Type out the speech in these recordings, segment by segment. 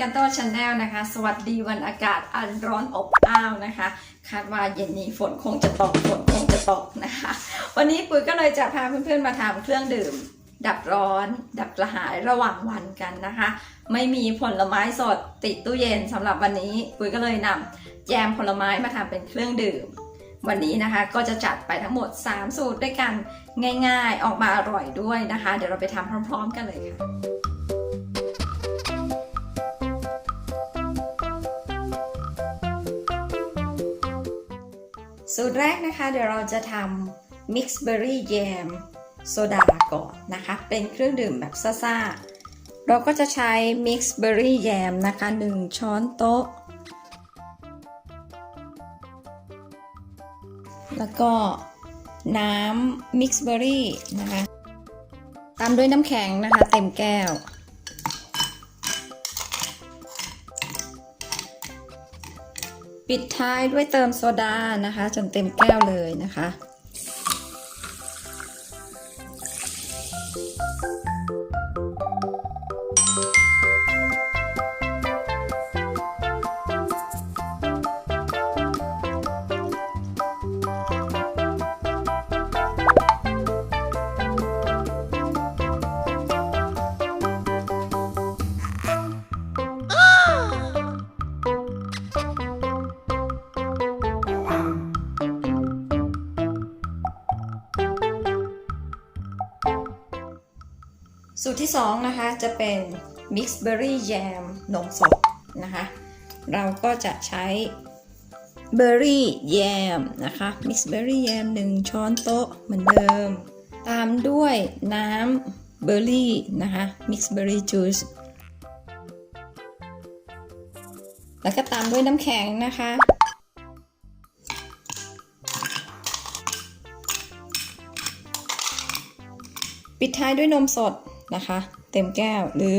กันโตชาแนลนะคะ สวัสดีวันอากาศอันร้อนอบอ้าวนะคะ คาดว่าเย็นนี้ฝนคงจะตกฝนคงจะตกนะคะ วันนี้ปุ๋ยก็เลยจะพาเพื่อนๆมาทำเครื่องดื่ม ดับร้อน ดับกระหายระหว่างวันกันนะคะ ไม่มีผลไม้สดติดตู้เย็นสำหรับวันนี้ปุ๋ยก็เลยนำแยมผลไม้มาทำเป็นเครื่องดื่ม วันนี้นะคะก็จะจัดไปทั้งหมด 3 สูตรด้วยกันง่าย ๆ ออกมาอร่อยด้วยนะคะ เดี๋ยวเราไปทำพร้อม ๆ กันเลยค่ะ สูตรแรกนะคะ เดี๋ยวเราจะทำ Mix Berry Jam โซดาก่อนนะคะ เป็นเครื่องดื่มแบบซ่าๆ เราก็จะใช้ Mix Berry Jam นะคะ 1 ช้อนโต๊ะ แล้วก็น้ำ Mix Berry นะคะ ตามด้วยน้ำแข็งนะคะ เต็มแก้ว ปิดท้ายด้วยเติมโซดานะคะ จนเต็มแก้วเลยนะคะ สูตรที่ 2 นะคะ จะเป็น Mix Berry Jam นมสดนะคะ เราก็จะใช้เบอร์รี่แยมนะคะ Mix Berry Jam 1 ช้อนโต๊ะเหมือนเดิม ตามด้วยน้ำเบอร์รี่นะคะ Mix Berry Juice แล้วก็ตามด้วยน้ำแข็งนะคะ ปิดท้ายด้วยนมสด นะคะ เต็มแก้วหรือ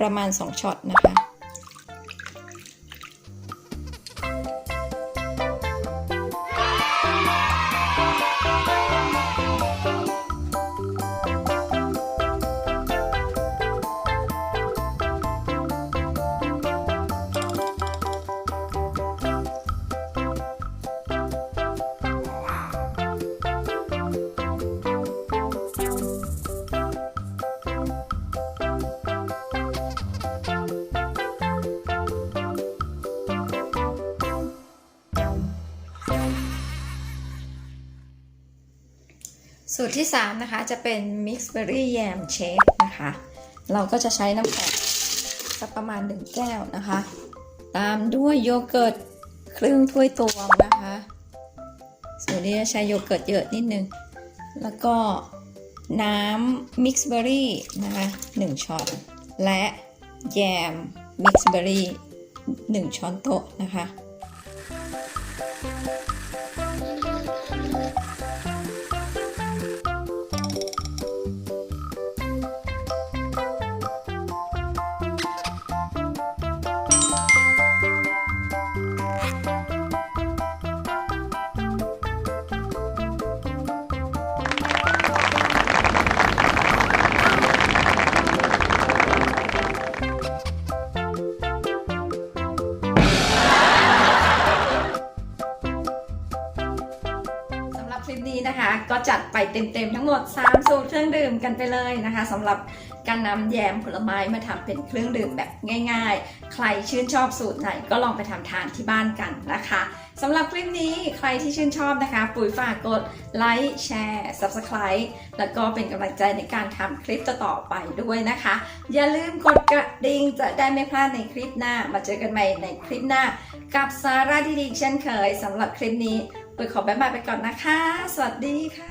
ประมาณ 2 ช็อตนะคะ สูตรที่ 3 นะคะ จะเป็น Mix Berry Yam Shake นะคะ เราก็จะใช้น้ำแข็งสักประมาณ 1 แก้วนะคะ ตามด้วยโยเกิร์ตครึ่งถ้วยตวงนะคะ สูตรนี้จะใช้โยเกิร์ตเยอะนิดนึง แล้วก็น้ำ Mix Berry นะคะ1ช้อน และแยม Mix Berry 1 ช้อนโต๊ะนะคะส ก็จัดไปเต็มๆทั้งหมด 3 สูตรเครื่องดื่มกันไปเลยนะคะสำหรับการนำแยมผลไม้มาทำเป็นเครื่องดื่มแบบง่าย ๆ ใครชื่นชอบสูตรไหนก็ลองไปทำทานที่บ้านกันนะคะสำหรับคลิปนี้ใครที่ชื่นชอบนะคะ ปุ๋ยฝากกดไลค์แชร์ Subscribe แล้วก็เป็นกำลังใจในการทำคลิปต่อๆไปด้วยนะคะ อย่าลืมกดกระดิ่งจะได้ไม่พลาดในคลิปหน้า มาเจอกันใหม่ในคลิปหน้า กับสาระดีๆเช่นเคยสำหรับคลิปนี้ ปุ๋ขอบายบายไปก่อนนะคะ สวัสดีค่ะ